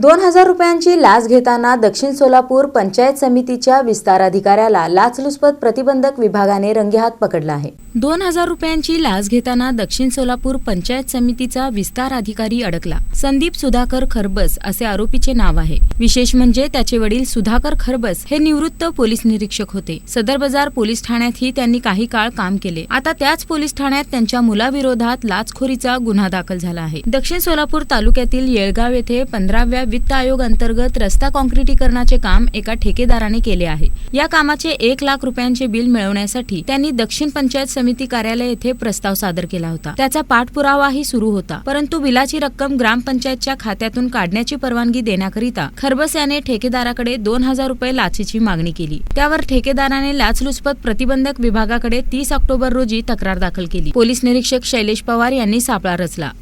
दोन हजार रुपयांची लाच घेताना दक्षिण सोलापूर पंचायत समितीच्या विस्ताराधिकाऱ्याला लाचलुचपत प्रतिबंधक विभागाने रंगेहात पकडला आहे. दोन हजार रुपयांची लाच घेताना दक्षिण सोलापूर पंचायत समितीचा विस्तार अधिकारी अडकला. संदीप सुधाकर खरबस असे आरोपीचे नाव आहे. विशेष म्हणजे त्याचे वडील सुधाकर खरबस हे निवृत्त पोलीस निरीक्षक होते. सदर बाजार पोलीस ठाण्यातही त्यांनी काही काळ काम केले. आता त्याच पोलीस ठाण्यात त्यांच्या मुलाविरोधात लाचखोरीचा गुन्हा दाखल झाला आहे. दक्षिण सोलापूर तालुक्यातील येळगाव येथे पंधराव्या वित्त आयोग अंतर्गत रस्ता काँक्रिटीकरणाचे काम एका ठेकेदाराने केले आहे. या कामाचे एक लाख रुपयांचे बिल मिळवण्यासाठी त्यांनी दक्षिण पंचायत समिती कार्यालय येथे प्रस्ताव सादर केला होता. त्याचा पाठपुरावाही सुरू होता परंतु बिलाची रक्कम ग्रामपंचायतच्या खात्यातून काढण्याची परवानगी देण्याकरिता खरबस याने ठेकेदाराकडे दोन हजार रुपये लाचेची मागणी केली. त्यावर ठेकेदाराने लाचलुचपत प्रतिबंधक विभागाकडे तीस ऑक्टोबर रोजी तक्रार दाखल केली. पोलीस निरीक्षक शैलेश पवार यांनी सापळा रचला.